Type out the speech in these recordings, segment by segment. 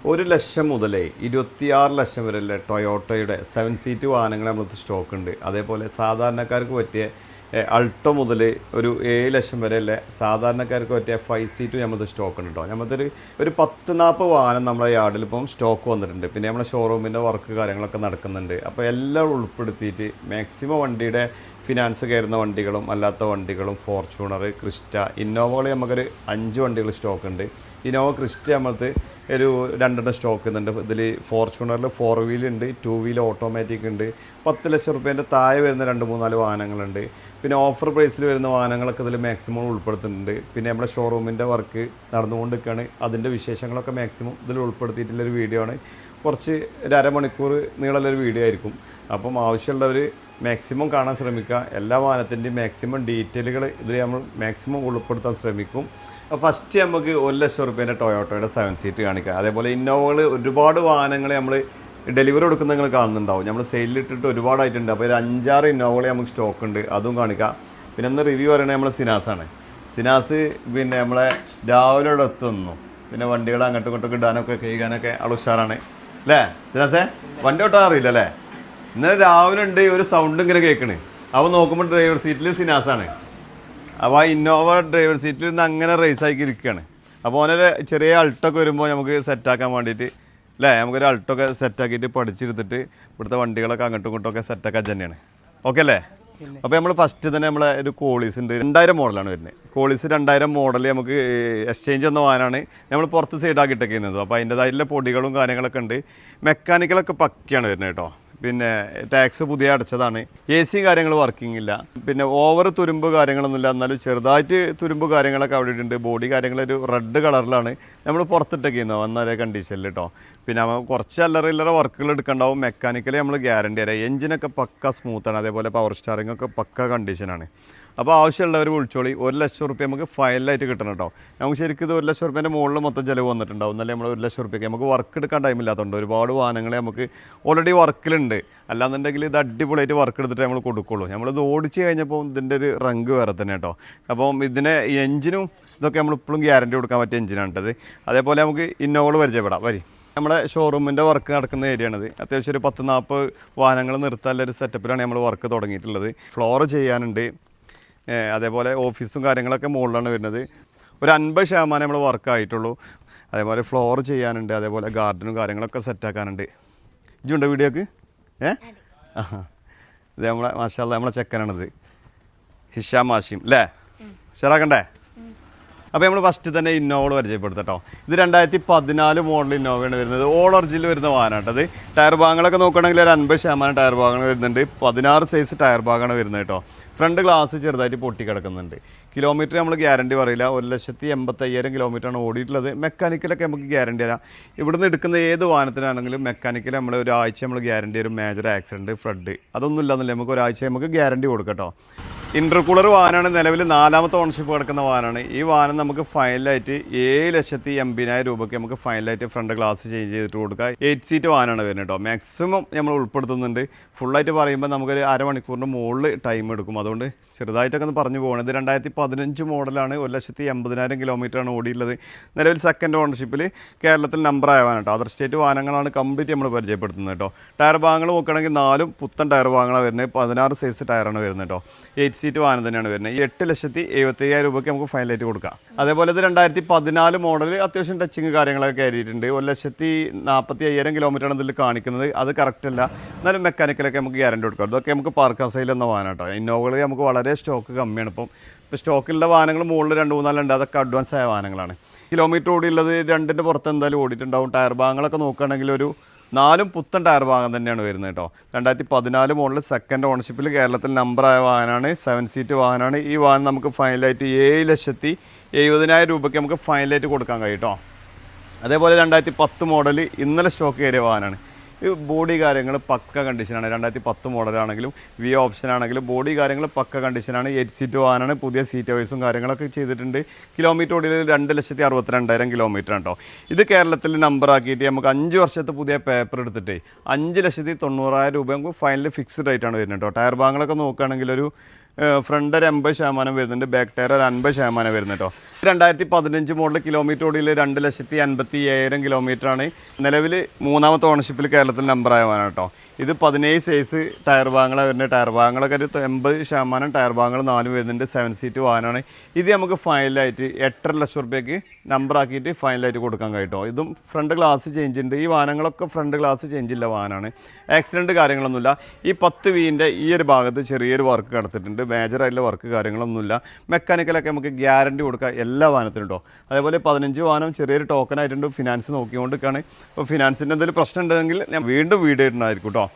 ഒരു ലക്ഷം മുതലേ ഇരുപത്തിയാറ് ലക്ഷം വരെയുള്ള ടൊയോട്ടയുടെ സെവൻ സീറ്റ് വാഹനങ്ങൾ നമ്മളത് സ്റ്റോക്ക് ഉണ്ട് അതേപോലെ സാധാരണക്കാർക്ക് പറ്റിയ അൾട്ടോ മുതൽ ഒരു ഏഴ് ലക്ഷം വരെയുള്ള സാധാരണക്കാർക്ക് പറ്റിയ ഫൈവ് സീറ്റ് നമ്മളത് സ്റ്റോക്ക് ഉണ്ട് കേട്ടോ നമ്മളതൊരു ഒരു പത്ത് നാൽപ്പത് വാഹനം നമ്മുടെ യാർഡിൽ ഇപ്പം സ്റ്റോക്ക് വന്നിട്ടുണ്ട്. പിന്നെ നമ്മുടെ ഷോറൂമിന്റെ വർക്ക് കാര്യങ്ങളൊക്കെ നടക്കുന്നുണ്ട്. അപ്പോൾ എല്ലാം ഉൾപ്പെടുത്തിയിട്ട് മാക്സിമം വണ്ടിയുടെ ഫിനാൻസ് കയറുന്ന വണ്ടികളും അല്ലാത്ത വണ്ടികളും ഫോർച്യൂണർ ക്രിസ്റ്റ ഇന്നോവകൾ നമുക്കൊരു അഞ്ച് വണ്ടികൾ സ്റ്റോക്ക് ഉണ്ട് ഇന്നോവ ക്രിസ്റ്റ നമ്മളത് ഒരു രണ്ടെണ്ണം സ്റ്റോക്ക് ഉണ്ട് ഇതിൽ ഫോർച്യൂണറിൽ ഫോർ വീൽ ഉണ്ട് ടു വീൽ ഓട്ടോമാറ്റിക് ഉണ്ട് പത്ത് ലക്ഷം റുപ്യേന്റെ താഴെ വരുന്ന രണ്ട് മൂന്നാൽ വാഹനങ്ങളുണ്ട്. പിന്നെ ഓഫർ പ്രൈസിൽ വരുന്ന വാഹനങ്ങളൊക്കെ ഇതിൽ മാക്സിമം ഉൾപ്പെടുത്തുന്നുണ്ട്. പിന്നെ നമ്മുടെ ഷോറൂമിന്റെ വർക്ക് നടന്നുകൊണ്ടിരിക്കുകയാണ് അതിന്റെ വിശേഷങ്ങളൊക്കെ മാക്സിമം ഇതിൽ ഉൾപ്പെടുത്തിയിട്ടുള്ളൊരു വീഡിയോ ആണ്. കുറച്ച് ഒരു അരമണിക്കൂർ നീളമുള്ളൊരു വീഡിയോ ആയിരിക്കും. അപ്പം ആവശ്യമുള്ളവർ മാക്സിമം കാണാൻ ശ്രമിക്കുക. എല്ലാ വാഹനത്തിന്റെയും മാക്സിമം ഡീറ്റെയിലുകൾ ഇതിൽ നമ്മൾ മാക്സിമം ഉൾപ്പെടുത്താൻ ശ്രമിക്കും. ഫസ്റ്റ് നമുക്ക് ഒരു ലക്ഷം റുപ്യേന്റെ ടൊയോട്ടോയുടെ സെവൻ സീറ്റ് കാണിക്കുക അതേപോലെ ഇന്നോവകൾ ഒരുപാട് വാഹനങ്ങൾ നമ്മൾ ഡെലിവറി കൊടുക്കുന്ന നിങ്ങൾ കാണുന്നുണ്ടാവും. നമ്മൾ സെയിലിട്ടിട്ട് ഒരുപാടായിട്ടുണ്ട് അപ്പോൾ ഒരു അഞ്ചാറ് ഇന്നോവകൾ നമുക്ക് സ്റ്റോക്ക് ഉണ്ട്. അതും കാണിക്കുക പിന്നെ ഒന്ന് റിവ്യൂ പറയണത് നമ്മൾ സിനാസാണ് സിനാസ് പിന്നെ നമ്മളെ രാവിലെ എത്തുന്നു. പിന്നെ വണ്ടികൾ അങ്ങോട്ടും ഇങ്ങോട്ടും ഇടാനൊക്കെ കഴിക്കാനൊക്കെ ആൾ ഉഷാറാണ്. അല്ലേ സിനാസേ വണ്ടി ഒട്ടും അറിയില്ല അല്ലേ? ഇന്നലെ രാവിലെ ഉണ്ട് ഒരു സൗണ്ട് ഇങ്ങനെ കേൾക്കണേ. അപ്പോൾ നോക്കുമ്പോൾ ഡ്രൈവർ സീറ്റിൽ സിനാസാണ് അപ്പോൾ ആ ഇന്നോവ ഡ്രൈവർ സീറ്റിൽ നിന്ന് അങ്ങനെ റേസ് ആക്കി ഇരിക്കുകയാണ് അപ്പോൾ ഓനൊരു ചെറിയ അൾട്ടൊക്കെ വരുമ്പോൾ നമുക്ക് സെറ്റ് സെറ്റാക്കാൻ വേണ്ടിയിട്ട് അല്ലേ നമുക്കൊരു അൾട്ടൊക്കെ സെറ്റാക്കിയിട്ട് പഠിച്ചെടുത്തിട്ട് ഇവിടുത്തെ വണ്ടികളൊക്കെ അങ്ങോട്ടും ഇങ്ങോട്ടും ഒക്കെ സെറ്റാക്കാൻ തന്നെയാണ്. ഓക്കെ അല്ലേ? അപ്പോൾ നമ്മൾ ഫസ്റ്റ് തന്നെ നമ്മളെ ഒരു കോളീസ് ഉണ്ട്. രണ്ടായിരം മോഡലാണ് വരുന്നത്. കോളീസ് രണ്ടായിരം മോഡൽ നമുക്ക് എക്സ്ചേഞ്ച് എന്ന വാനാണ് നമ്മൾ പുറത്ത് സൈഡാക്കിട്ടൊക്കെ ചെയ്യുന്നത്. അപ്പോൾ അതിന്റെതായിട്ടുള്ള പൊടികളും കാര്യങ്ങളൊക്കെ ഉണ്ട്. മെക്കാനിക്കലൊക്കെ പക്കയാണ് വരുന്നത് കേട്ടോ. പിന്നെ ടാക്സ് പുതിയ അടച്ചതാണ്. എ സി കാര്യങ്ങൾ വർക്കിംഗ് ഇല്ല. പിന്നെ ഓവർ തുരുമ്പ് കാര്യങ്ങളൊന്നുമില്ല. എന്നാലും ചെറുതായിട്ട് തുരുമ്പ് കാര്യങ്ങളൊക്കെ അവിടെ ഉണ്ട് ബോഡി കാര്യങ്ങൾ ഒരു റെഡ് കളറിലാണ് നമ്മൾ പുറത്തിട്ടൊക്കെ ഇന്നോ വന്നാലേ കണ്ടീഷനിൽ കേട്ടോ പിന്നെ കുറച്ച് അല്ലറ ഇല്ലറ വർക്കുകൾ എടുക്കണ്ടാവും. മെക്കാനിക്കലി നമ്മൾ ഗ്യാരണ്ടി തരാം. എഞ്ചിനൊക്കെ പക്ക സ്മൂത്താണ് അതേപോലെ പവർ സ്റ്റാറിംഗ് ഒക്കെ പക്ക കണ്ടീഷനാണ് അപ്പോൾ ആവശ്യമുള്ളവർ വിളിച്ചോളി. ഒരു ലക്ഷം റുപ്യ നമുക്ക് ഫയലായിട്ട് കിട്ടണം കേട്ടോ. നമുക്ക് ശരിക്കും ഇത് ഒരു ലക്ഷം റുപ്യേന്റെ മുകളിൽ മൊത്തം ചിലവ് വന്നിട്ടുണ്ടാവും. എന്നാലും നമ്മൾ ഒരു ലക്ഷം റുപ്യക്ക് നമുക്ക് വർക്ക് എടുക്കാൻ ടൈമില്ലാത്തതുകൊണ്ട് ഒരുപാട് വാഹനങ്ങളെ നമുക്ക് ഓൾറെഡി വർക്കിലുണ്ട് അല്ലാന്നുണ്ടെങ്കിൽ ഇത് അടിപൊളിയായിട്ട് വർക്ക് എടുത്തിട്ട് നമ്മൾ കൊടുക്കുള്ളൂ. നമ്മളിത് ഓടിച്ച് കഴിഞ്ഞപ്പോൾ ഇതിന്റെ ഒരു റങ്ക് വേറെ തന്നെ കേട്ടോ. അപ്പം ഇതിനെ എഞ്ചിനും ഇതൊക്കെ നമ്മൾ ഇപ്പോഴും ഗ്യാരണ്ടി കൊടുക്കാൻ പറ്റിയ എഞ്ചിനാണ് കേട്ടത്. അതേപോലെ നമുക്ക് ഇന്നോവൾ പരിചയപ്പെടാം. വരി. നമ്മുടെ ഷോറൂമിന്റെ വർക്ക് നടക്കുന്ന ഏരിയയാണിത് അത്യാവശ്യം ഒരു പത്ത് നാൽപ്പത് വാഹനങ്ങൾ നിർത്താനുള്ള ഒരു സെറ്റപ്പിലാണ് നമ്മൾ വർക്ക് തുടങ്ങിയിട്ടുള്ളത്. ഫ്ലോർ ചെയ്യാനുണ്ട്. അതേപോലെ ഓഫീസും കാര്യങ്ങളൊക്കെ മുകളിലാണ് വരുന്നത്. ഒരു അൻപത് ശതമാനം നമ്മൾ വർക്കായിട്ടുള്ളൂ. അതേപോലെ ഫ്ലോർ ചെയ്യാനുണ്ട് അതേപോലെ ഗാർഡനും കാര്യങ്ങളൊക്കെ സെറ്റാക്കാനുണ്ട് ഇജുണ്ടോ വീഡിയോക്ക്? ഏ? ആ ഇത് നമ്മളെ മാഷാല്ല നമ്മളെ ചെക്കനാണിത്. ഹിഷാം മാഷിം അല്ലേ ഷെറാക്കണ്ടേ അപ്പോൾ നമ്മൾ ഫസ്റ്റ് തന്നെ ഇന്നോവ പരിചയപ്പെടുത്തട്ടോ. ഇത് രണ്ടായിരത്തി പതിനാല് മോഡൽ ഇന്നോവയാണ് വരുന്നത്. ഓൾ ഒറിജിനിൽ വരുന്ന വാഹനമാണ് അത് ടയർ ഭാഗങ്ങളൊക്കെ നോക്കുകയാണെങ്കിൽ ഒരു അൻപത് ശതമാനം ടയർ ഭാഗങ്ങൾ വരുന്നുണ്ട്. പതിനാറ് സൈസ് ടയർ ഭാഗമാണ് വരുന്നത് കേട്ടോ. ഫ്രണ്ട് ഗ്ലാസ് ചെറുതായിട്ട് പൊട്ടി കിടക്കുന്നുണ്ട്. കിലോമീറ്റർ നമ്മൾ ഗ്യാരണ്ടി പറയില്ല. ഒരു ലക്ഷത്തി എൺപത്തയ്യായിരം കിലോമീറ്ററാണ് ഓടിയിട്ടുള്ളത്. മെക്കാനിക്കലൊക്കെ നമുക്ക് ഗ്യാരണ്ടി തരാം. ഇവിടുന്ന് എടുക്കുന്ന ഏത് വാഹനത്തിനാണെങ്കിലും മെക്കാനിക്കൽ നമ്മൾ ഒരാഴ്ച നമ്മൾ ഗ്യാരണ്ടി ഒരു മേജർ ആക്സിഡന്റ് ഫ്ലഡ് അതൊന്നും ഇല്ലെന്നില്ല നമുക്ക് ഒരാഴ്ച നമുക്ക് ഗ്യാരണ്ടി കൊടുക്കട്ടോ ഇന്റർകൂളർ വാഹനമാണ് നിലവിൽ നാലാമത്തെ ഓണർഷിപ്പ് കിടക്കുന്ന വാഹനമാണ്. ഈ വാഹനം നമുക്ക് ഫൈനലായിട്ട് ഏഴ് ലക്ഷത്തി എൺപതിനായിരം രൂപയ്ക്ക് നമുക്ക് ഫൈനലായിട്ട് ഫ്രണ്ട് ഗ്ലാസ് ചേഞ്ച് ചെയ്തിട്ട് കൊടുക്കുക എയ്റ്റ് സീറ്റ് വാഹനമാണ് വരുന്നത് കേട്ടോ. മാക്സിമം നമ്മൾ ഉൾപ്പെടുത്തുന്നുണ്ട്. ഫുള്ളായിട്ട് പറയുമ്പോൾ നമുക്കൊരു അരമണിക്കൂറിന് മുകളിൽ ടൈം എടുക്കും. അതുകൊണ്ട് ചെറുതായിട്ടൊക്കെ ഒന്ന് പറഞ്ഞു പോകണം. ഇത് രണ്ടായിരത്തി പതിനഞ്ച് മോഡലാണ് ഒരു ലക്ഷത്തി എൺപതിനായിരം കിലോമീറ്ററാണ് ഓടിയിട്ടുള്ളത് നിലവിൽ സെക്കൻഡ് ഓണർഷിപ്പിൽ കേരളത്തിൽ നമ്പർ ആയവാണ് കേട്ടോ. അതർ സ്റ്റേറ്റ് വാഹനങ്ങളാണ് കംപ്ലീറ്റ് നമ്മൾ പരിചയപ്പെടുത്തുന്നത് കേട്ടോ. ടയർ ഭാഗങ്ങൾ നോക്കുകയാണെങ്കിൽ നാലും പുത്തൻ ടയർ ഭാഗങ്ങളാണ് വരുന്നത്. പതിനാറ് സൈസ് ടയറാണ് വരുന്നത് കേട്ടോ. എയ്റ്റ് സീറ്റ് വാഹനം തന്നെയാണ് വരുന്നത്. ഈ എട്ട് ലക്ഷത്തി എഴുപത്തി അയ്യായിരം രൂപയ്ക്ക് നമുക്ക് ഫൈനലായിട്ട് കൊടുക്കാം. അതേപോലെ ഇത് രണ്ടായിരത്തി പതിനാല് മോഡൽ അത്യാവശ്യം ടച്ചിങ് കാര്യങ്ങളൊക്കെ കയറിയിട്ടുണ്ട്. ഒരു ലക്ഷത്തി നാൽപ്പത്തി അയ്യായിരം കിലോമീറ്ററാണ് ഇതിൽ കാണിക്കുന്നത്. അത് കറക്റ്റ് അല്ല. എന്നാലും മെക്കാനിക്കലൊക്കെ നമുക്ക് ഗ്യാരണ്ടി കൊടുക്കാം. ഇതൊക്കെ നമുക്ക് പാർക്കാ സൈൽ എന്ന വാഹനം കേട്ടോ. ഇന്നോവകൾ നമുക്ക് വളരെ സ്റ്റോക്ക് കമ്മിയാണ്. ഇപ്പം ഇപ്പോൾ സ്റ്റോക്കിലുള്ള വാഹനങ്ങൾ മുകളിൽ രണ്ട് മൂന്നാലുണ്ട് അതൊക്കെ അഡ്വാൻസ് ആയ വാഹനങ്ങളാണ്. കിലോമീറ്റർ ഓടിയുള്ളത് രണ്ടിന്റെ പുറത്ത് എന്തായാലും ഓടിയിട്ടുണ്ടാവും. ടയർ ഭാഗങ്ങളൊക്കെ നോക്കുകയാണെങ്കിൽ ഒരു നാലും പുത്തൻ ടയർ ഭാഗം തന്നെയാണ് വരുന്നത് കേട്ടോ. രണ്ടായിരത്തി പതിനാല് മോഡൽ സെക്കൻഡ് ഓണർഷിപ്പിൽ കേരളത്തിൽ നമ്പറായ വാഹനമാണ്. സെവൻ സീറ്റ് വാഹനമാണ്. ഈ വാഹനം നമുക്ക് ഫൈനലായിട്ട് ഏഴ് ലക്ഷത്തി എഴുപതിനായിരം രൂപയ്ക്ക് നമുക്ക് ഫൈനലായിട്ട് കൊടുക്കാൻ കഴിയും കേട്ടോ. അതേപോലെ രണ്ടായിരത്തി പത്ത് മോഡൽ ഇന്നലെ സ്റ്റോക്ക് കയറിയ വാഹനമാണ്. ബോഡി കാര്യങ്ങൾ പക്ക കണ്ടീഷനാണ് രണ്ടായിരത്തി പത്ത് മോഡലാണെങ്കിലും വി ഓപ്ഷൻ ആണെങ്കിലും ബോഡി കാര്യങ്ങൾ പക്ക കണ്ടീഷനാണ് എയ്റ്റ് സീറ്റ് വാഹനമാണ് പുതിയ സീറ്റ് വൈസും കാര്യങ്ങളൊക്കെ ചെയ്തിട്ടുണ്ട്. കിലോമീറ്റർ ഓടിയിൽ രണ്ട് ലക്ഷത്തി അറുപത്തിരണ്ടായിരം കിലോമീറ്റർ കേട്ടോ ഇത് കേരളത്തിൽ നമ്പർ ആക്കിയിട്ട് നമുക്ക് അഞ്ച് വർഷത്തെ പുതിയ പേപ്പർ എടുത്തിട്ട് അഞ്ച് ലക്ഷത്തി തൊണ്ണൂറായിരം രൂപ നമുക്ക് ഫൈനൽ ഫിക്സ്ഡ് റേറ്റ് ആണ് വരുന്നത് കേട്ടോ ടയർ ഭാഗങ്ങളൊക്കെ നോക്കുകയാണെങ്കിൽ ഒരു ഫ്രണ്ട് ഒരു എൺപത് ശതമാനം വരുന്നുണ്ട് ബാക്ക് ടയർ ഒരു അൻപത് ശതമാനം വരുന്നുണ്ട് കേട്ടോ രണ്ടായിരത്തി പതിനഞ്ച് മോഡൽ കിലോമീറ്റർ ഓടിയിൽ രണ്ട് ലക്ഷത്തി അൻപത്തി ഏഴായിരം കിലോമീറ്ററാണ് നിലവിൽ മൂന്നാമത്തെ ഓണർഷിപ്പിൽ കേരളത്തിൽ നമ്പറായ വാഹനം കേട്ടോ. ഇത് പതിനേഴ് സൈസ് ടയർ ഭാഗങ്ങളാണ് വരുന്നത് ടയർ ഭാഗങ്ങളൊക്കെ ഒരു എൺപത് ശതമാനം ടയർ ഭാഗങ്ങൾ നാലും വരുന്നുണ്ട്. സെവൻ സീറ്റ് വാഹനമാണ്. ഇത് നമുക്ക് ഫൈനലായിട്ട് എട്ടര ലക്ഷം റുപ്യക്ക് നമ്പർ ആക്കിയിട്ട് ഫൈനലായിട്ട് കൊടുക്കാൻ കഴിട്ടോ ഇതും ഫ്രണ്ട് ഗ്ലാസ് ചേഞ്ച് ഉണ്ട്. ഈ വാഹനങ്ങളൊക്കെ ഫ്രണ്ട് ഗ്ലാസ് ചേഞ്ച് ഇല്ല വാഹനമാണ്. ആക്സിഡന്റ് കാര്യങ്ങളൊന്നുമില്ല. ഈ പത്ത് വീന്റെ ഈ ഒരു ഭാഗത്ത് ചെറിയൊരു വർക്ക് കിടത്തിട്ടുണ്ട് മേജറായിട്ടുള്ള വർക്ക് കാര്യങ്ങളൊന്നുമില്ല. മെക്കാനിക്കലൊക്കെ നമുക്ക് ഗ്യാരണ്ടി കൊടുക്കാം. എല്ലാ വാഹനത്തിനും കേട്ടോ അതേപോലെ പതിനഞ്ച് വാഹനം ചെറിയൊരു ടോക്കൺ ആയിട്ടുണ്ട്. ഫിനാൻസ് നോക്കിക്കൊണ്ടിരിക്കുകയാണ് അപ്പോൾ ഫിനാൻസിന്റെ എന്തെങ്കിലും പ്രശ്നം ഉണ്ടെങ്കിൽ ഞാൻ വീണ്ടും വീഡിയോ ഇടുന്നതായിരിക്കും കേട്ടോ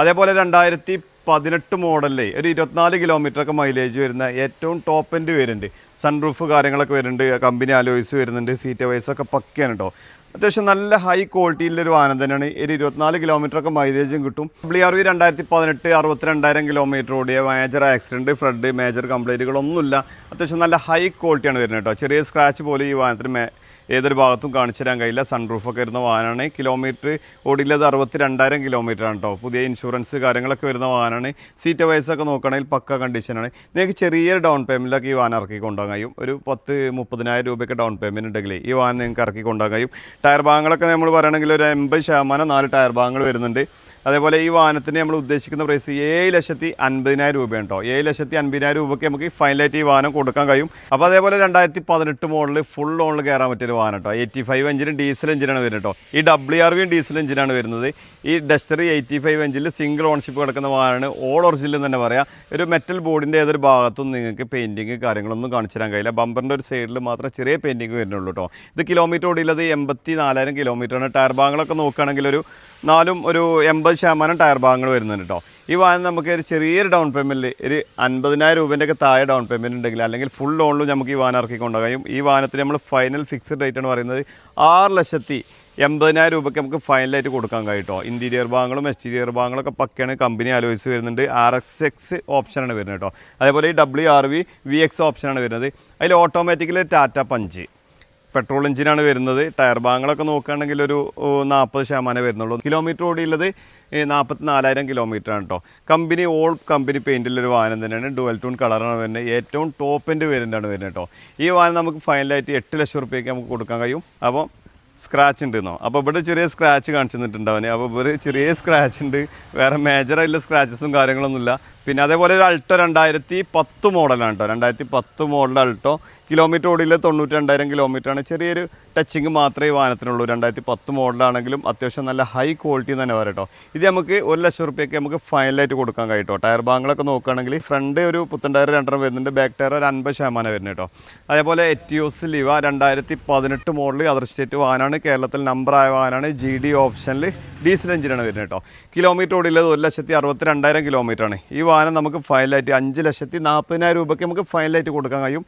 അതേപോലെ രണ്ടായിരത്തി പതിനെട്ട് മോഡലിലെ ഒരു ഇരുപത്തിനാല് കിലോമീറ്റർ ഒക്കെ മൈലേജ് വരുന്ന ഏറ്റവും ടോപ്പ് എൻഡ് വരുന്നുണ്ട്. സൺറൂഫ് കാര്യങ്ങളൊക്കെ വരുന്നുണ്ട്. കമ്പനി അലോയ്സ് വരുന്നുണ്ട്. സീറ്റ് വൈസൊക്കെ പക്കയാണ് കേട്ടോ അത്യാവശ്യം നല്ല ഹൈ ക്വാളിറ്റിയിലൊരു വാഹനം തന്നെയാണ്. ഒരു ഇരുപത്തിനാല് കിലോമീറ്റർ ഒക്കെ മൈലേജും കിട്ടും. ഡബ്ല്യു ആർ വി രണ്ടായിരത്തി പതിനെട്ട് അറുപത്തിരണ്ടായിരം കിലോമീറ്റർ ഓടിയ മേജർ ആക്സിഡന്റ് ഫ്ലഡ് മേജർ കംപ്ലൈന്റുകളൊന്നുമില്ല അത്യാവശ്യം നല്ല ഹൈ ക്വാളിറ്റിയാണ് വരുന്നത് കേട്ടോ. ചെറിയ സ്ക്രാച്ച് പോലും ഈ വാഹനത്തിന് ഏതൊരു ഭാഗത്തും കാണിച്ചു തരാൻ കഴിയില്ല. സൺറൂഫൊക്കെ വരുന്ന വാഹനമാണ്. കിലോമീറ്റർ ഓടിയുള്ളത് അറുപത്തി രണ്ടായിരം കിലോമീറ്റർ ആണ് കേട്ടോ പുതിയ ഇൻഷുറൻസ് കാര്യങ്ങളൊക്കെ വരുന്ന വാഹനമാണ്. സീറ്റ് വയസ്സൊക്കെ നോക്കുകയാണെങ്കിൽ പക്ക കണ്ടീഷനാണ് നിങ്ങൾക്ക് ചെറിയൊരു ഡൗൺ പേയ്മെന്റിലൊക്കെ ഈ വാഹനം ഇറക്കി കൊണ്ടുപോകാൻ കഴിയും. ഒരു പത്ത് മുപ്പതിനായിരം രൂപയൊക്കെ ഡൗൺ പേയ്മെന്റ് ഉണ്ടെങ്കിൽ ഈ വാഹനം നിങ്ങൾക്ക് ഇറക്കി കൊണ്ടുപോകാൻ കഴിയും. ടയർ ഭാഗങ്ങളൊക്കെ നമ്മൾ പറയുകയാണെങ്കിൽ ഒരു എൺപത് ശതമാനം നാല് ടയർ ഭാഗങ്ങൾ വരുന്നുണ്ട്. അതേപോലെ ഈ വാഹനത്തിന് നമ്മൾ ഉദ്ദേശിക്കുന്ന പ്രൈസ് ഏഴ് ലക്ഷത്തി അൻപതിനായിരം രൂപയാണ് കേട്ടോ ഏഴ് ലക്ഷത്തി അൻപതിനായിരം രൂപയ്ക്ക് നമുക്ക് ഫൈനലായിട്ട് ഈ വാഹനം കൊടുക്കാൻ കഴിയും. അപ്പോൾ അതേപോലെ രണ്ടായിരത്തി പതിനെട്ട് മോഡൽ ഫുൾ ഓണിൽ കയറാൻ പറ്റിയൊരു വാഹനം കേട്ടോ എയ്റ്റി ഫൈവ് എഞ്ചിനും ഡീസൽ എഞ്ചിനാണ് വരുന്നത് കേട്ടോ ഈ ഡബ്ല്യു ആർ വിയും ഡീസൽ എഞ്ചിനാണ് വരുന്നത്. ഈ ഡസ്റ്റർ എയ്റ്റി ഫൈവ് എഞ്ചിൽ സിംഗിൾ ഓൺഷിപ്പ് കിടക്കുന്ന വാഹനമാണ്. ഓൾ ഒറിജിനൽ തന്നെ പറയാം. ഒരു മെറ്റൽ ബോർഡിന്റെ ഏതൊരു ഭാഗത്തും നിങ്ങൾക്ക് പെയിന്റിങ് കാര്യങ്ങളൊന്നും കാണിച്ചു തരാൻ കഴിയില്ല. ബമ്പറിന്റെ ഒരു സൈഡിൽ മാത്രം ചെറിയ പെയിന്റിങ് വരുന്നുള്ളൂ കേട്ടോ ഇത് കിലോമീറ്റർ ഓടിയുള്ളത് എൺപത്തി നാലായിരം കിലോമീറ്ററാണ് ടയർ ഭാഗങ്ങളൊക്കെ നോക്കുകയാണെങ്കിൽ ഒരു നാലും ഒരു എൺപത് ശതമാനം ടയർ ഭാഗങ്ങൾ വരുന്നുണ്ട് കേട്ടോ. ഈ വാഹനം നമുക്ക് ഒരു ചെറിയൊരു ഡൗൺ പേയ്മെന്റിൽ ഒരു അൻപതിനായിരം രൂപേന്റെ ഒക്കെ താഴെ ഡൗൺ പേയ്മെന്റ് ഉണ്ടെങ്കിൽ അല്ലെങ്കിൽ ഫുൾ ലോണിലും നമുക്ക് ഈ വാഹനം ഇറക്കി കൊണ്ടുപോകും ഈ വാഹനത്തിന് നമ്മൾ ഫൈനൽ ഫിക്സ്ഡ് റേറ്റ് എന്ന് പറയുന്നത് ആറ് ലക്ഷത്തി എൺപതിനായിരം രൂപയ്ക്ക് നമുക്ക് ഫൈനലായിട്ട് കൊടുക്കാൻ കഴിയട്ടോ ഇന്റീരിയർ ഭാഗങ്ങളും എക്സ്റ്റീരിയർ ഭാഗങ്ങളൊക്കെ പക്കയാണ് കമ്പനി ആലോചിച്ച് വരുന്നുണ്ട്. ആർ എക്സ് എക്സ് ഓപ്ഷനാണ് വരുന്നത് കേട്ടോ. അതേപോലെ ഈ W R V V X ഓപ്ഷനാണ് വരുന്നത്. അതിൽ ഓട്ടോമാറ്റിക്കലി ടാറ്റ പഞ്ച് പെട്രോൾ എഞ്ചിനാണ് വരുന്നത്. ടയർ ഭാഗങ്ങളൊക്കെ നോക്കുകയാണെങ്കിൽ ഒരു നാൽപ്പത് ശതമാനം വരുന്നുള്ളൂ. കിലോമീറ്റർ ഓടിയുള്ളത് നാൽപ്പത്തി നാലായിരം കിലോമീറ്റർ ആണ് കേട്ടോ. കമ്പനി ഓൾ കമ്പനി പെയിന്റിലൊരു വാഹനം തന്നെയാണ്. ഡുവൽ ടൂൺ കളറാണ് വരുന്നത്. ഏറ്റവും ടോപ്പ് എന്റെ വേരിയന്റാണ് വരുന്നത് കേട്ടോ. ഈ വാഹനം നമുക്ക് ഫൈനലായിട്ട് എട്ട് ലക്ഷം റുപ്യക്ക് നമുക്ക് കൊടുക്കാൻ കഴിയും. അപ്പോൾ സ്ക്രാച്ച് ഉണ്ടെന്നോ അപ്പോൾ ഇവിടെ ചെറിയ സ്ക്രാച്ച് കാണിച്ചു തന്നിട്ടുണ്ടാവനെ അപ്പോൾ ഇവിടെ ചെറിയ സ്ക്രാച്ച് ഉണ്ട്. വേറെ മേജറായിട്ടുള്ള സ്ക്രാച്ചസും കാര്യങ്ങളൊന്നുമില്ല. പിന്നെ അതേപോലെ ഒരു അൾട്ടോ രണ്ടായിരത്തി പത്ത് മോഡലാണ് കേട്ടോ. രണ്ടായിരത്തി പത്ത് മോഡൽ അൾട്ടോ. കിലോമീറ്റർ ഓടിയിൽ തൊണ്ണൂറ്റി രണ്ടായിരം കിലോമീറ്ററാണ്. ചെറിയൊരു ടച്ചിങ് മാത്രമേ ഈ വാഹനത്തിനുള്ളൂ. രണ്ടായിരത്തി പത്ത് മോഡലാണെങ്കിലും അത്യാവശ്യം നല്ല ഹൈ ക്വാളിറ്റി തന്നെ വരാം കേട്ടോ. ഇത് നമുക്ക് ഒരു ലക്ഷം റുപ്യക്ക് നമുക്ക് ഫൈനലായിട്ട് കൊടുക്കാൻ കഴിയും ടയർ ഭാഗങ്ങളൊക്കെ നോക്കുകയാണെങ്കിൽ ഫ്രണ്ട് ഒരു പുത്തൻ ടയർ രണ്ടെണ്ണം വരുന്നുണ്ട്. ബാക്ക് ടയർ ഒരു അൻപത് ശതമാനം വരുന്നത് കേട്ടോ. അതേപോലെ എറ്റിയോസ് ലിവ രണ്ടായിരത്തി പതിനെട്ട് മോഡൽ അതർ സ്റ്റേറ്റ് വാഹനമാണ്. കേരളത്തിൽ നമ്പർ ആയ വാഹനമാണ്. ജി ഡി ഓപ്ഷനിൽ ഡീസൽ എഞ്ചിനാണ് വരുന്നത് കേട്ടോ. കിലോമീറ്റർ ഓടിയുള്ളത് ഒരു ലക്ഷത്തി അറുപത്തി രണ്ടായിരം കിലോമീറ്ററാണ് ഈ വാഹനം നമുക്ക് ഫൈനലായിട്ട് അഞ്ച് ലക്ഷത്തി നാൽപ്പതിനായിരം രൂപയ്ക്ക് നമുക്ക് ഫൈനലായിട്ട് കൊടുക്കാൻ കഴിയും.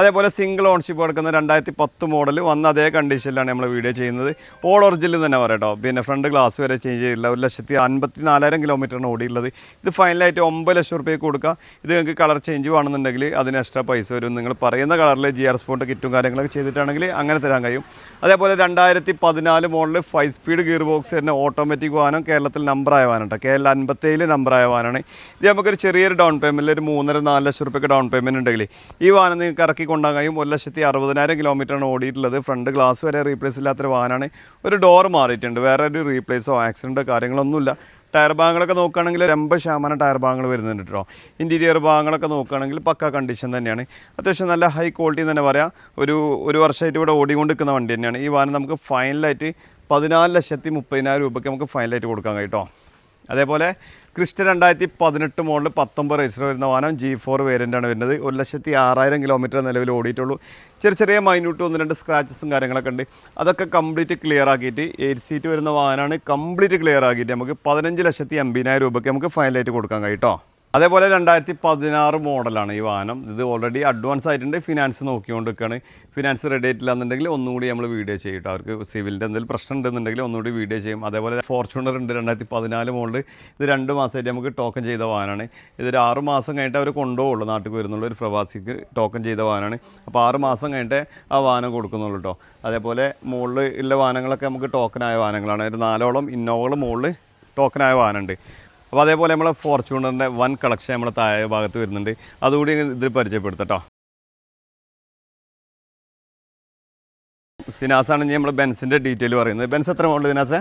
അതേപോലെ സിംഗിൾ ഓൺഷിപ്പ് കൊടുക്കുന്ന രണ്ടായിരത്തി പത്ത് മോഡൽ വന്ന അതേ കണ്ടീഷനിലാണ് നമ്മൾ വീഡിയോ ചെയ്യുന്നത്. ഓൾ ഒറിജിനൽ തന്നെ പറയാം കേട്ടോ പിന്നെ ഫ്രണ്ട് ഗ്ലാസ് വരെ ചേഞ്ച് ചെയ്തില്ല ഒരു ലക്ഷത്തി അൻപത്തി നാലായിരം കിലോമീറ്ററാണ് ഓടിയുള്ളത് ഇത് ഫൈനലായിട്ട് ഒമ്പത് ലക്ഷം റുപ്യക്ക് കൊടുക്കുക ഇത് നിങ്ങൾക്ക് കളർ ചേഞ്ച് വേണമെന്നുണ്ടെങ്കിൽ അതിന് എക്സ്ട്രാ പൈസ വരും. നിങ്ങൾ പറയുന്ന കളറിൽ ജി ആർ സ്പോട്ട് കിറ്റും കാര്യങ്ങളൊക്കെ ചെയ്തിട്ടാണെങ്കിൽ അങ്ങനെ തരാൻ കഴിയും. അതേപോലെ രണ്ടായിരത്തി പതിനാല് model five speed gear box തന്നെ ഓട്ടോമാറ്റിക് വാഹനം കേരളത്തിൽ നമ്പറായ വാഹനം കേട്ടോ കേരള എൽ അൻപത്തേഴിൽ നമ്പറായ വാഹനമാണ്. ഇത് നമുക്കൊരു ചെറിയൊരു ഡൗൺ പേയ്മെന്റിൽ ഒരു മൂന്നര നാല് ലക്ഷം റുപ്യക്ക് ഡൗൺ പേയ്മെന്റ് ഉണ്ടെങ്കിൽ ഈ വാഹനം നിങ്ങൾക്ക് ഇറക്കി കൊണ്ടുപോകാൻ കഴിയും ഒരു ലക്ഷത്തി അറുപതിനായിരം കിലോമീറ്ററാണ് ഓടിയിട്ടുള്ളത്. ഫ്രണ്ട് ഗ്ലാസ് വരെ റീപ്ലേസ് ഇല്ലാത്തൊരു വാഹനമാണ്. ഒരു ഡോർ മാറിയിട്ടുണ്ട്. വേറെ ഒരു റീപ്ലേസോ ആക്സിഡന്റോ കാര്യങ്ങളൊന്നുമില്ല. ടയർ ഭാഗങ്ങളൊക്കെ നോക്കുകയാണെങ്കിൽ ഒരു എൺപത് ശതമാനം ടയർ ഭാഗങ്ങൾ വരുന്നുണ്ട് കേട്ടോ ഇന്റീരിയർ ഭാഗങ്ങളൊക്കെ നോക്കുകയാണെങ്കിൽ പക്ക കണ്ടീഷൻ തന്നെയാണ്. അത്യാവശ്യം നല്ല ഹൈ ക്വാളിറ്റി എന്ന് തന്നെ പറയാം. ഒരു ഒരു വർഷമായിട്ട് ഇവിടെ ഓടിക്കൊണ്ടിരിക്കുന്ന വണ്ടി തന്നെയാണ്. ഈ വാഹനം നമുക്ക് ഫൈനലായിട്ട് പതിനാല് ലക്ഷത്തി മുപ്പതിനായിരം രൂപയ്ക്ക് നമുക്ക് ഫൈനലായിട്ട് കൊടുക്കാൻ കഴിയും കേട്ടോ അതേപോലെ ക്രിസ്റ്റ രണ്ടായിരത്തി പതിനെട്ട് മോഡൽ പത്തൊമ്പത് രജിസ്റ്റർ വരുന്ന വാഹനം ജി ഫോർ വേരിയന്റാണ് വരുന്നത്. ഒരു ലക്ഷത്തി ആറായിരം കിലോമീറ്റർ നിലവിൽ ഓടിയിട്ടുള്ളൂ. ചെറിയ ചെറിയ മൈന്യൂട്ട് ഒന്ന് രണ്ട് സ്ക്രാച്ചസും കാര്യങ്ങളൊക്കെ ഉണ്ട്. അതൊക്കെ കംപ്ലീറ്റ് ക്ലിയർ ആക്കിയിട്ട് എയ്റ്റ് സീറ്റ് വരുന്ന വാഹനമാണ് കംപ്ലീറ്റ് ക്ലിയർ ആക്കിയിട്ട് നമുക്ക് പതിനഞ്ച് ലക്ഷത്തി എൺപതിനായിരം രൂപയ്ക്ക് നമുക്ക് ഫൈനലായിട്ട് കൊടുക്കാൻ കഴിയും കേട്ടോ അതേപോലെ രണ്ടായിരത്തി പതിനാറ് മോഡലാണ് ഈ വാഹനം. ഇത് ഓൾറെഡി അഡ്വാൻസ് ആയിട്ടുണ്ട്. ഫിനാൻസ് നോക്കിക്കൊണ്ടിരിക്കുകയാണ്. ഫിനാൻസ് റെഡി ആയിട്ടില്ല എന്നുണ്ടെങ്കിൽ ഒന്നുകൂടി നമ്മൾ വീഡിയോ ചെയ്യും അവർക്ക് സിവിലിന്റെ എന്തെങ്കിലും പ്രശ്നം ഉണ്ടെന്നുണ്ടെങ്കിൽ ഒന്നുകൂടി വീഡിയോ ചെയ്യും. അതേപോലെ ഫോർച്യൂണർ ഉണ്ട് രണ്ടായിരത്തി പതിനാല് മോഡൽ ഇത് രണ്ട് മാസമായിട്ട് നമുക്ക് ടോക്കൺ ചെയ്ത വാഹനമാണ്. ഇതൊരു ആറ് മാസം കഴിഞ്ഞിട്ട് അവർ കൊണ്ടുപോകുള്ളൂ നാട്ടിൽ വരുന്നുള്ളൂ. ഒരു പ്രവാസിക്ക് ടോക്കൺ ചെയ്ത വാഹനമാണ്. അപ്പോൾ ആറ് മാസം കഴിഞ്ഞിട്ട് ആ വാഹനം കൊടുക്കുന്നുള്ളൂ കേട്ടോ അതേപോലെ മുകളിൽ ഉള്ള വാഹനങ്ങളൊക്കെ നമുക്ക് ടോക്കനായ വാഹനങ്ങളാണ്. ഒരു നാലോളം ഇന്നോവകൾ മുകളിൽ ടോക്കനായ വാഹനമുണ്ട്. അപ്പോൾ അതേപോലെ നമ്മളെ ഫോർച്യൂണറിന്റെ വൺ കളക്ഷൻ നമ്മളെ താഴെ ഭാഗത്ത് വരുന്നുണ്ട്. അതുകൂടി ഇതിൽ പരിചയപ്പെടുത്തട്ടോ. സിനാസാണ് നമ്മൾ ബെൻസിന്റെ ഡീറ്റെയിൽ പറയുന്നത്. ബെൻസ് എത്ര മോഡൽ സിനാസേ?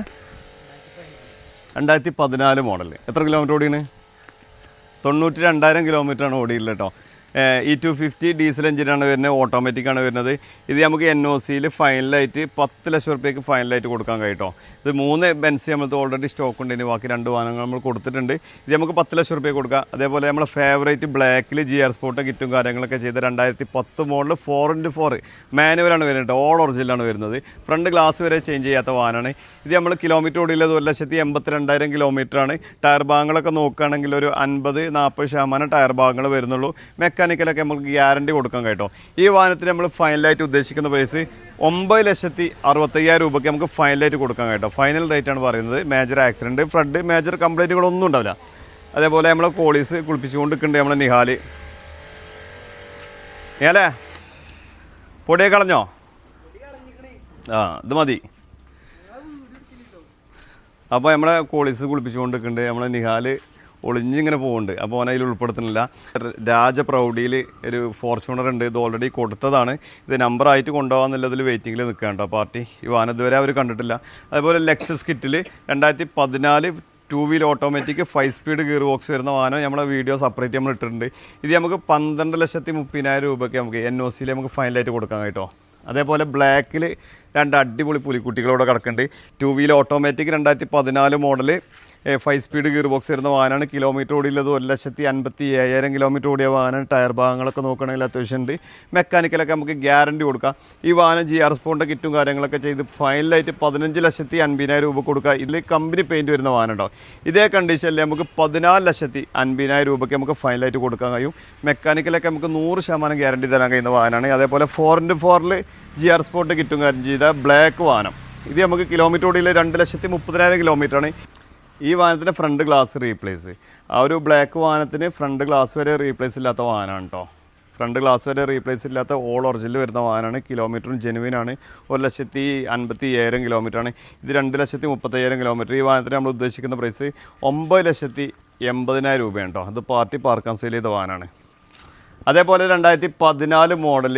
രണ്ടായിരത്തി പതിനാല് മോഡൽ എത്ര കിലോമീറ്റർ ഓടിയാണ് തൊണ്ണൂറ്റി രണ്ടായിരം കിലോമീറ്ററാണ് ഓടിയുള്ളത് കേട്ടോ. ഇ ടു ഫിഫ്റ്റി ഡീസൽ എഞ്ചിനാണ് വരുന്നത് ഓട്ടോമാറ്റിക് ആണ് വരുന്നത്. ഇത് നമുക്ക് എൻ ഒ സിയിൽ ഫൈനലായിട്ട് പത്ത് ലക്ഷം റുപ്യക്ക് ഫൈനലായിട്ട് കൊടുക്കാൻ കഴിയട്ടോ ഇത് മൂന്ന് ബെൻസ് നമ്മളത് ഓൾറെഡി സ്റ്റോക്ക് ഉണ്ട് ഇനി ബാക്കി രണ്ട് വാഹനങ്ങൾ നമ്മൾ കൊടുത്തിട്ടുണ്ട്. ഇത് നമുക്ക് പത്ത് ലക്ഷം റുപ്യ കൊടുക്കാം. അതേപോലെ നമ്മൾ ഫേവറേറ്റ് ബ്ലാക്കിൽ ജി ആർ സ്പോർട്ട് കിറ്റും കാര്യങ്ങളൊക്കെ ചെയ്ത് രണ്ടായിരത്തി പത്ത് മോഡൽ ഫോർ ഇന്റു ഫോർ മാനുവലാണ് വരുന്നത് ഓൾ ഒറിജിനലാണ് വരുന്നത്. ഫ്രണ്ട് ഗ്ലാസ് വരെ ചേഞ്ച് ചെയ്യാത്ത വാഹനമാണ്. ഇത് നമ്മൾ കിലോമീറ്റർ ഓടിയുള്ളത് ഒരു ലക്ഷത്തി എൺപത്തി രണ്ടായിരം കിലോമീറ്ററാണ് ടയർ ഭാഗങ്ങളൊക്കെ നോക്കുകയാണെങ്കിൽ ഒരു അൻപത് നാൽപ്പത് ശതമാനം ടയർ ഭാഗങ്ങൾ വരുന്നുള്ളൂ. മെക്കാനിക്കലൊക്കെ നമ്മൾ ഗ്യാരണ്ടി കൊടുക്കാൻ കേട്ടോ. ഈ വാഹനത്തിന് നമ്മൾ ഫൈനലായിട്ട് ഉദ്ദേശിക്കുന്ന പ്രൈസ് ഒമ്പത് ലക്ഷത്തി അറുപത്തയ്യായിരം രൂപയ്ക്ക് നമുക്ക് ഫൈനലായിട്ട് കൊടുക്കാൻ കേട്ടോ. ഫൈനൽ റേറ്റ് ആണ് പറയുന്നത്. മേജർ ആക്സിഡന്റ് ഫ്ലഡ് മേജർ കംപ്ലൈന്റുകളൊന്നും ഉണ്ടാവില്ല. അതേപോലെ നമ്മളെ കോളീസ് കുളിപ്പിച്ചുകൊണ്ട് നിൽക്കുന്നുണ്ട് നമ്മളെ നിഹാൽ. ഏലേ പൊടിയെ കളഞ്ഞോ? ആ ഇത് മതി. അപ്പോൾ നമ്മളെ കോളീസ് കുളിപ്പിച്ചുകൊണ്ട് നിൽക്കുന്നുണ്ട് നമ്മളെ നിഹാൽ. ഒളിഞ്ഞിങ്ങനെ പോകുന്നുണ്ട് അപ്പോൾ ഓനെ അതിൽ ഉൾപ്പെടുത്തുന്നില്ല രാജപ്രൗഢിയിൽ ഒരു ഫോർച്യൂണർ ഉണ്ട്. ഇത് ഓൾറെഡി കൊടുത്തതാണ്. ഇത് നമ്പറായിട്ട് കൊണ്ടുപോകാന്നുള്ളതിൽ വെയിറ്റിങ്ങിൽ നിൽക്കുകയാണ് പാർട്ടി. ഈ വാഹനം ഇതുവരെ അവർ കണ്ടിട്ടില്ല. അതുപോലെ ലെക്സസ് കിറ്റിൽ രണ്ടായിരത്തി പതിനാല് two wheel automatic five speed gear box വരുന്ന വാഹനം നമ്മളെ വീഡിയോ സെപ്പറേറ്റ് നമ്മൾ ഇട്ടിട്ടുണ്ട്. ഇത് നമുക്ക് പന്ത്രണ്ട് ലക്ഷത്തി മുപ്പതിനായിരം രൂപയ്ക്ക് നമുക്ക് എൻ ഒ സിയിൽ നമുക്ക് ഫൈനലായിട്ട് കൊടുക്കാൻ കേട്ടോ. അതേപോലെ ബ്ലാക്കിൽ രണ്ട് അടിപൊളി പുലിക്കുട്ടികളോടെ കിടക്കുന്നുണ്ട്. ടു വീൽ ഓട്ടോമാറ്റിക് രണ്ടായിരത്തി പതിനാല് model five speed gear box വരുന്ന വാഹനമാണ്. കിലോമീറ്റർ ഓടിയുള്ളത് ഒരു ലക്ഷത്തി അൻപത്തി ഏഴായിരം കിലോമീറ്റർ ഓടിയ വാഹനം ടയർ ഭാഗങ്ങളൊക്കെ നോക്കണമെങ്കിൽ അത്യാവശ്യം ഉണ്ട്. മെക്കാനിക്കലൊക്കെ നമുക്ക് ഗ്യാരണ്ടി കൊടുക്കാം. ഈ വാഹനം ജി ആർ സ്പോണിന്റെ കിറ്റും കാര്യങ്ങളൊക്കെ ചെയ്ത് ഫൈനലായിട്ട് പതിനഞ്ച് ലക്ഷത്തി അൻപതിനായിരം രൂപ കൊടുക്കുക. ഇതിൽ കമ്പനി പെയിന്റ് വരുന്ന വാഹനം ഉണ്ടാവും ഇതേ കണ്ടീഷനിൽ നമുക്ക് പതിനാല് ലക്ഷത്തി അൻപതിനായിരം രൂപയ്ക്ക് നമുക്ക് ഫൈനലായിട്ട് കൊടുക്കാൻ കഴിയും. മെക്കാനിക്കലൊക്കെ നമുക്ക് നൂറ് ശതമാനം ഗ്യാരണ്ടി തരാൻ കഴിയുന്ന വാഹനമാണ്. അതേപോലെ ഫോർ ഇന്റു ഫോറിൽ ജി ആർ സ്പോട്ട് കിറ്റും കാര്യം ചെയ്ത ബ്ലാക്ക് വാഹനം. ഇത് നമുക്ക് കിലോമീറ്റർ ഓടിയിൽ രണ്ട് ലക്ഷത്തി മുപ്പതിനായിരം കിലോമീറ്ററാണ് ഈ വാഹനത്തിന്റെ ഫ്രണ്ട് ഗ്ലാസ് റീപ്ലേസ് ആ ഒരു ബ്ലാക്ക് വാഹനത്തിന് ഫ്രണ്ട് ഗ്ലാസ് വരെ റീപ്ലേസ് ഇല്ലാത്ത വാഹനമാണ് കേട്ടോ ഫ്രണ്ട് ഗ്ലാസ് വരെ റീപ്ലേസ് ഇല്ലാത്ത ഓൾ ഒറിജിനൽ വരുന്ന വാഹനമാണ്. കിലോമീറ്ററും ജെനുവിനാണ് ഒരു ലക്ഷത്തി അൻപത്തി ഏഴായിരം കിലോമീറ്ററാണ് ഇത് രണ്ട് ലക്ഷത്തി മുപ്പത്തയ്യായിരം കിലോമീറ്റർ ഈ വാഹനത്തിന് നമ്മൾ ഉദ്ദേശിക്കുന്ന പ്രൈസ് ഒമ്പത് ലക്ഷത്തി എൺപതിനായിരം രൂപയാണ് കേട്ടോ അത് പാർട്ടി പാർക്കാൻ സെയിൽ ചെയ്ത വാഹനമാണ്. അതേപോലെ രണ്ടായിരത്തി പതിനാല് model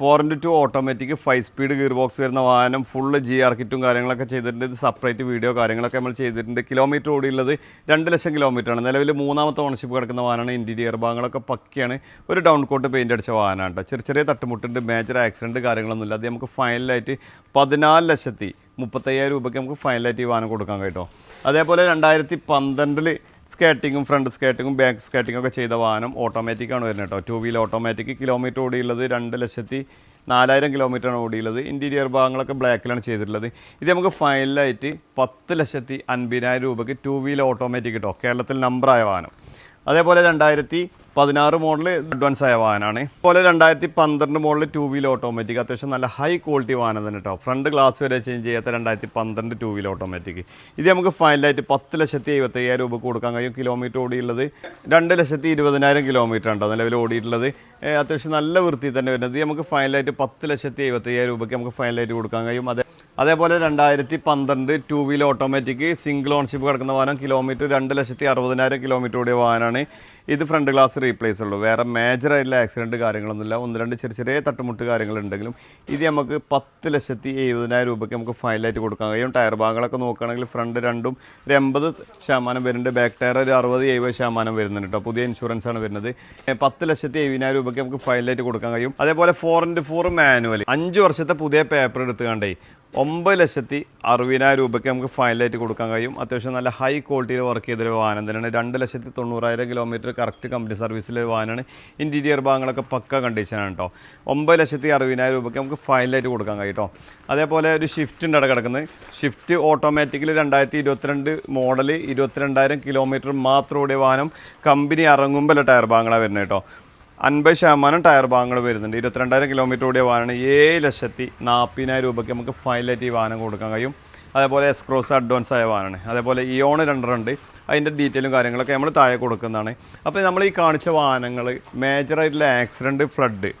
four into two automatic five speed gear box വരുന്ന വാഹനം ഫുള്ള് ജി ആർ കിറ്റും കാര്യങ്ങളൊക്കെ ചെയ്തിട്ടുണ്ട്. ഇത് സെപ്പറേറ്റ് വീഡിയോ കാര്യങ്ങളൊക്കെ നമ്മൾ ചെയ്തിട്ടുണ്ട്. കിലോമീറ്റർ ഓടിയുള്ളത് രണ്ട് ലക്ഷം കിലോമീറ്റർ ആണ്. നിലവിൽ മൂന്നാമത്തെ ഓണർഷിപ്പ് കിടക്കുന്ന വാഹനമാണ് ഇന്റീരിയർ ഭാഗങ്ങളൊക്കെ പക്കയാണ്. ഒരു ഡൗൺ കോട്ട് പെയിന്റ് അടിച്ച വാഹനമാണ് കേട്ടോ ചെറിയ ചെറിയ തട്ടുമുട്ടുണ്ട് മേജർ ആക്സിഡന്റ് കാര്യങ്ങളൊന്നുമില്ല. അത് നമുക്ക് ഫൈനലായിട്ട് പതിനാല് ലക്ഷത്തി മുപ്പത്തയ്യായിരം രൂപയ്ക്ക് നമുക്ക് ഫൈനലായിട്ട് ഈ വാഹനം കൊടുക്കാൻ കേട്ടോ അതേപോലെ രണ്ടായിരത്തി പന്ത്രണ്ടിൽ സ്കേട്ടിങ്ങും ഫ്രണ്ട് സ്കേറ്റിങ്ങും ബാക്ക് സ്കേറ്റിങ്ങും ഒക്കെ ചെയ്ത വാഹനം ഓട്ടോമാറ്റിക് ആണ് വരുന്നത് കേട്ടോ. ടു വീലർ ഓട്ടോമാറ്റിക് കിലോമീറ്റർ ഓടിയുള്ളത് രണ്ട് ലക്ഷത്തി നാലായിരം കിലോമീറ്ററാണ് ഓടിയുള്ളത്. ഇന്റീരിയർ ഭാഗങ്ങളൊക്കെ ബ്ലാക്കിലാണ് ചെയ്തിട്ടുള്ളത്. ഇത് നമുക്ക് ഫൈനലായിട്ട് പത്ത് ലക്ഷത്തി അൻപതിനായിരം രൂപയ്ക്ക് ടു വീലർ ഓട്ടോമാറ്റിക് കേട്ടോ. കേരളത്തിൽ നമ്പറായ വാഹനം. അതേപോലെ രണ്ടായിരത്തി പതിനാറ് മോഡൽ അഡ്വാൻസ് ആയ വാഹനമാണ്. അതുപോലെ രണ്ടായിരത്തി പന്ത്രണ്ട് മോഡൽ ടു വീൽ ഓട്ടോമാറ്റിക് അത്യാവശ്യം നല്ല ഹൈ ക്വാളിറ്റി വാഹനം തന്നെ കേട്ടോ ഫ്രണ്ട് ഗ്ലാസ് വരെ ചേഞ്ച് ചെയ്യാത്ത രണ്ടായിരത്തി പന്ത്രണ്ട് ടു വീൽ ഓട്ടോമാറ്റിക് ഇത് നമുക്ക് ഫൈനലായിട്ട് പത്ത് ലക്ഷത്തി എഴുപത്തി അയ്യായിരം രൂപ കൊടുക്കാൻ കഴിയും കിലോമീറ്റർ ഓടിയുള്ളത് രണ്ട് ലക്ഷത്തി ഇരുപതിനായിരം കിലോമീറ്റർ ഉണ്ടോ നിലവിൽ ഓടിയിട്ടുള്ളത്. അത്യാവശ്യം നല്ല വൃത്തി തന്നെ വരുന്നത്. നമുക്ക് ഫൈനലായിട്ട് പത്ത് ലക്ഷത്തി എഴുപത്തി അയ്യായിരം രൂപയ്ക്ക് നമുക്ക് ഫൈനലായിട്ട് കൊടുക്കാൻ കഴിയും. അതെ അതേപോലെ രണ്ടായിരത്തി പന്ത്രണ്ട് two wheel automatic single ownership കിടക്കുന്ന വാഹനം. കിലോമീറ്റർ രണ്ട് ലക്ഷത്തി അറുപതിനായിരം കിലോമീറ്റർ ഓടിയ വാഹനമാണ്. ഇത് ഫ്രണ്ട് ഗ്ലാസ് റീപ്ലേസ് ഉള്ളൂ. വേറെ മേജർ ആയിട്ടുള്ള ആക്സിഡന്റ് കാര്യങ്ങളൊന്നുമില്ല. ഒന്ന് രണ്ട് ചെറിയ ചെറിയ തട്ടുമുട്ട് കാര്യങ്ങളുണ്ടെങ്കിലും ഇത് നമുക്ക് പത്ത് ലക്ഷത്തി എഴുപതിനായിരം രൂപയ്ക്ക് നമുക്ക് ഫൈനലായിട്ട് കൊടുക്കാൻ കഴിയും ടയർ ഭാഗങ്ങളൊക്കെ നോക്കുകയാണെങ്കിൽ ഫ്രണ്ട് രണ്ടും ഒരു എൺപത് ശതമാനം വരുന്നുണ്ട്. ബാക്ക് ടയർ ഒരു അറുപത് എഴുപത് ശതമാനം വരുന്നുണ്ട് കേട്ടോ പുതിയ ഇൻഷുറൻസ് ആണ് വരുന്നത്. പത്ത് ലക്ഷത്തി എഴുപതിനായിരം രൂപയ്ക്ക് നമുക്ക് ഫൈനലായിട്ട് കൊടുക്കാൻ കഴിയും. അതേപോലെ ഫോർ ഇന്റു ഫോർ മാനുവൽ അഞ്ച് വർഷത്തെ പുതിയ പേപ്പർ എടുത്തുകൊണ്ടേ ഒമ്പത് ലക്ഷത്തി അറുപതിനായിരം രൂപയ്ക്ക് നമുക്ക് ഫൈനലായിട്ട് കൊടുക്കാൻ കഴിയും. അത്യാവശ്യം നല്ല ഹൈ ക്വാളിറ്റിയിൽ വർക്ക് ചെയ്തൊരു വാഹനം തന്നെയാണ്. രണ്ട് ലക്ഷത്തി തൊണ്ണൂറായിരം കിലോമീറ്റർ കറക്റ്റ് കമ്പനി സർവീസിലെ വാഹനമാണ് ഇന്റീരിയർ ഭാഗങ്ങളൊക്കെ പക്ക കണ്ടീഷനാണ് കേട്ടോ ഒമ്പത് ലക്ഷത്തി അറുപതിനായിരം രൂപയ്ക്ക് നമുക്ക് ഫൈനലായിട്ട് കൊടുക്കാൻ കഴിയും അതേപോലെ ഒരു ഷിഫ്റ്റ് ഉണ്ട് അവിടെ കിടക്കുന്നത്. ഷിഫ്റ്റ് ഓട്ടോമാറ്റിക്കലി രണ്ടായിരത്തി ഇരുപത്തിരണ്ട് മോഡൽ ഇരുപത്തിരണ്ടായിരം കിലോമീറ്റർ മാത്രം ഓടിയ വാഹനം കമ്പനി ഇറങ്ങുമ്പോൾ ടയർ ഭാഗങ്ങളാണ് വരുന്നത് കേട്ടോ അൻപത് ശതമാനം ടയർ ഭാഗങ്ങൾ വരുന്നുണ്ട്. ഇരുപത്തിരണ്ടായിരം കിലോമീറ്റർ കൂടിയ വാഹനം ഏഴ് ലക്ഷത്തി നാൽപ്പതിനായിരം രൂപയ്ക്ക് നമുക്ക് ഫൈനലായിട്ട് ഈ വാഹനം കൊടുക്കാൻ കഴിയും. അതേപോലെ എസ്ക്രോസ് അഡ്വാൻസ് ആയ വാഹനമാണ്. അതേപോലെ ഇയോൺ രണ്ടെണ്ണമുണ്ട് അതിന്റെ ഡീറ്റെയിലും കാര്യങ്ങളൊക്കെ നമ്മൾ താഴെ കൊടുക്കുന്നതാണ്. അപ്പോൾ നമ്മൾ ഈ കാണിച്ച വാഹനങ്ങൾ മേജറായിട്ടുള്ള ആക്സിഡന്റ് ഫ്ലഡ്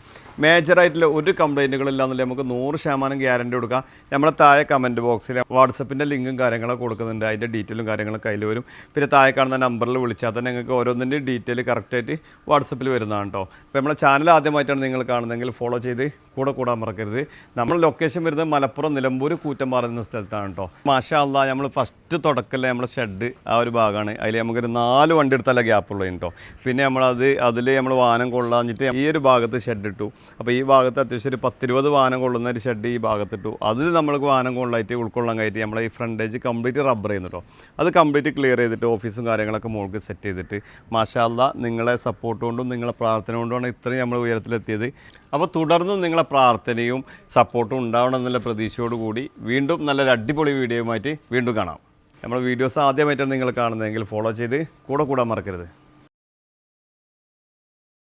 മേജറായിട്ടുള്ള ഒരു കംപ്ലൈന്റുകളില്ല എന്നുണ്ടെങ്കിൽ നമുക്ക് നൂറ് ശതമാനം ഗ്യാരണ്ടി കൊടുക്കാം. നമ്മളെ താഴെ കമന്റ് ബോക്സിൽ വാട്സപ്പിന്റെ ലിങ്കും കാര്യങ്ങളൊക്കെ കൊടുക്കുന്നുണ്ട്. അതിന്റെ ഡീറ്റെയിലും കാര്യങ്ങളൊക്കെ അതിൽ വരും. പിന്നെ താഴെ കാണുന്ന നമ്പറിൽ വിളിച്ചാൽ തന്നെ നിങ്ങൾക്ക് ഓരോന്നിന്റെയും ഡീറ്റെയിൽ കറക്റ്റായിട്ട് വാട്സപ്പിൽ വരുന്നതാണ് കേട്ടോ അപ്പോൾ നമ്മളെ ചാനൽ ആദ്യമായിട്ടാണ് നിങ്ങൾ കാണുന്നതെങ്കിൽ ഫോളോ ചെയ്ത് കൂടെ കൂടാൻ മറക്കരുത്. നമ്മൾ ലൊക്കേഷൻ വരുന്നത് മലപ്പുറം നിലമ്പൂർ കൂറ്റമ്പാറ എന്ന സ്ഥലത്താണ് കേട്ടോ മാഷാ അല്ല നമ്മൾ ഫസ്റ്റ് തുടക്കല്ലേ നമ്മളെ ഷെഡ് ആ ഒരു ഭാഗമാണ്. അതിൽ നമുക്കൊരു നാല് വണ്ടി എടുത്താലേ ഗ്യാപ്പുള്ളത് കേട്ടോ പിന്നെ നമ്മളത് അതിൽ നമ്മൾ വാഹനം കൊള്ളാഞ്ഞിട്ട് ഈ ഒരു ഭാഗത്ത് ഷെഡ് ഇട്ടു. അപ്പോൾ ഈ ഭാഗത്ത് അത്യാവശ്യം ഒരു പത്തിരുപത് വാഹനം കൊള്ളുന്ന ഒരു ഷെഡ് ഈ ഭാഗത്ത് ഇട്ടു അതിൽ നമ്മൾക്ക് വാഹനം കൊള്ളായിട്ട് ഉൾക്കൊള്ളാൻ കഴിഞ്ഞിട്ട് നമ്മളെ ഈ ഫ്രണ്ടേജ് കംപ്ലീറ്റ് റബ്ബർ ചെയ്യുന്നു കേട്ടോ അത് കംപ്ലീറ്റ് ക്ലിയർ ചെയ്തിട്ട് ഓഫീസും കാര്യങ്ങളൊക്കെ മുകൾക്ക് സെറ്റ് ചെയ്തിട്ട് മാഷാല്ല നിങ്ങളെ സപ്പോർട്ട് കൊണ്ടും നിങ്ങളെ പ്രാർത്ഥന കൊണ്ടുമാണ് ഇത്രയും നമ്മൾ ഉയരത്തിലെത്തിയത്. അപ്പോൾ തുടർന്നും നിങ്ങളെ പ്രാർത്ഥനയും സപ്പോർട്ടും ഉണ്ടാവണം എന്നുള്ള പ്രതീക്ഷയോടുകൂടി വീണ്ടും നല്ലൊരു അടിപൊളി വീഡിയോയുമായിട്ട് വീണ്ടും കാണാം. നമ്മുടെ വീഡിയോസ് ആദ്യമായിട്ടാണ് നിങ്ങൾ കാണുന്നതെങ്കിൽ ഫോളോ ചെയ്ത് കൂടെ കൂടാൻ മറക്കരുത്.